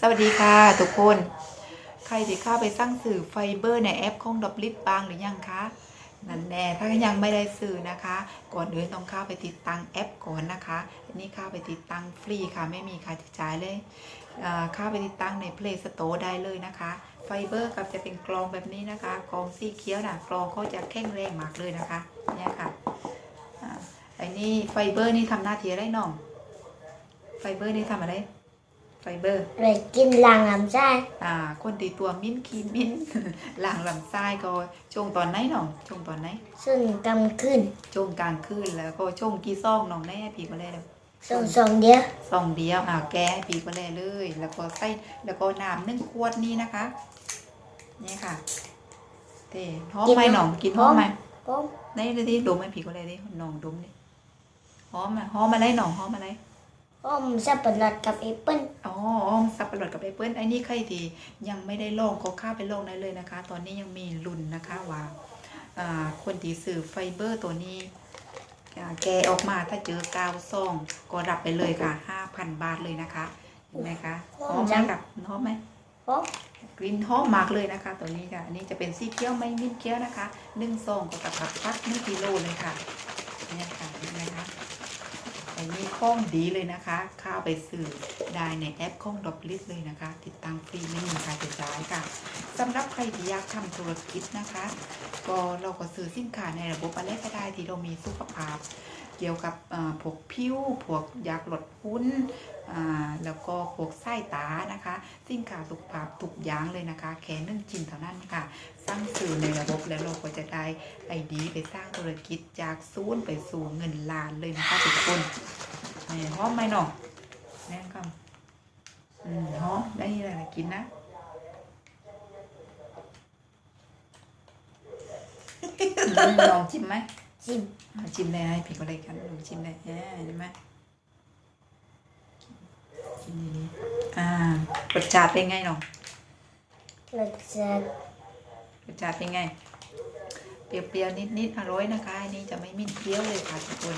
สวัสดีค่ะ ทุกคน ใครที่เข้าไปสร้างสื่อไฟเบอร์ในแอปของดับลิฟบางหรือยังคะนั่นแน่ถ้ายังไม่ได้สื่อนะคะ ก่อนอื่นต้องเข้าไปติดตั้งแอปก่อนนะคะอันนี้เข้าไปติดตั้งฟรีค่ะ ไม่มีค่าใช้จ่ายเลยเข้าไปติดตั้งใน Play Store ได้เลยนะคะ ไฟเบอร์กับจะเป็นกรองแบบนี้นะคะกรองสีเขียวนะกรองเขาจะแข็งแรงมากเลยนะคะเนี่ยค่ะอ่าไอ้นี่ไฟเบอร์นี่ทำหน้าที่อะไรน้อง ไฟเบอร์นี่ทำอะไร ไฟเบอร์เลยกินหลังลำไส้อ่า คนตีตัวมิ้นคีมิ้นหลังลำไส้ก็ช่วงตอนไหนน้องช่วงตอนไหนส่วนกำขึ้นช่วงกลางคืนแล้วก็ช่วงกี่ซ่องน้องได้ให้พี่ก็เลยเด้อส่วนสองเดียวซองเดียวอ่าแกให้พี่ก็เลยเลย แล้วก็ใส่แล้วก็น้ำหนึ่งขวดนี้นะคะ นี่ค่ะเต้หอมไหมน้องกินหอมไหมก็ในเลยดิดมให้พี่ก็เลยดิน้องดมดิหอมไหมหอมอะไรน้องหอมอะไร อ้อมสับปะรดกับแอปเปิ้ลอ๋อสับปะรดกับแอปเปิ้ลไอ้นี่ใครที่ยังไม่ได้ลองก็เข้าไปลองได้เลยนะคะ ตอนนี้ยังมีรุ่นนะคะว่าอ่าคนที่ซื้อไฟเบอร์ตัวนี้อ่าแกะออกมาถ้าเจอกาวซองก็รับไปเลยค่ะ5,000บาทเลยนะคะเห็นไหมคะหอมไหมกับหอมไหมก็กลิ่นหอมมากเลยนะคะตัวนี้ค่ะอันนี้จะเป็นสีเขียวไม่มิ้นเขียวนะคะหนึ่งซองก็ตักผักพักหนึ่งกิโลเลยค่ะเนี่ยค่ะเห็นไหมคะ อันนี้ข้องดีเลยนะคะ เข้าไปซื้อได้ในแอปข้องดอบลิสเลยนะคะ ติดตั้งฟรีไม่มีค่าใช้จ่ายค่ะสำหรับใครที่อยากทำธุรกิจนะคะ ก็เราก็ซื้อสินค้าในระบบอะไรก็ได้ที่เรามีสุขภาพ เกี่ยวกับเอ่อพวกผิวพวกยากลดหุ้นอ่าแล้วก็พวกไส้ตานะคะสินค้าสุขภาพทุกอย่างเลยนะคะ แค่หนึ่งชิ้นเท่านั้นค่ะ สร้างสื่อในระบบแล้วเราก็จะได้ไอดีไปสร้างธุรกิจจากศูนย์ไปสู่เงินล้านเลยนะคะทุกคนนี่หอมไหมน้องแน่นก่อนอืมหอมได้อะไรกินนะลองชิมไหม จิมอ่าชิมได้ให้พี่ก็เลยกันลองชิมได้อ่าเห็นไหมกินดีๆอ่ารสชาติเป็นไงน้องรสชาติรสชาติเป็นไง เปรี้ยวๆนิดๆอร่อยนะคะอันนี้จะไม่มิ้นเปรี้ยวเลยค่ะทุกคน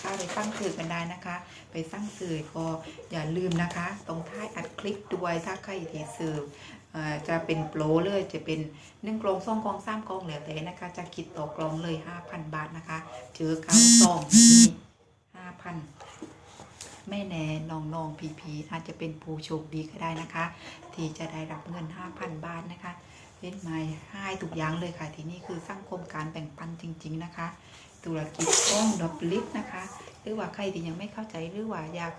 ข้าไปสร้างสื่อกันได้นะคะ ไปสร้างสื่อก็อย่าลืมนะคะ ตรงท้ายอัดคลิปด้วยถ้าใครที่สื่อจะเป็นโปรเลยจะเป็นหนึ่งกลองสองกลองสามกลองเหลือแต่นะคะ จะคิดต่อกลองเลย5,000บาทนะคะเจอการซองนี่ห้าพันไม่แน่น้องน้องพีพีอาจจะเป็นผู้โชคดีก็ได้นะคะ ที่จะได้รับเงิน 5,000 บาทนะคะ เล่นไม้ให้ถูกย่างเลยค่ะ ที่นี่คือสร้างโครงการแบ่งปันจริง ๆ นะคะ ธุรกิจก้องดับลิฟนะคะ หรือว่าใครที่ยังไม่เข้าใจหรือว่าอยาก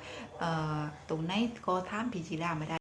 ตรงไหนก็ถามพีจีรามาได้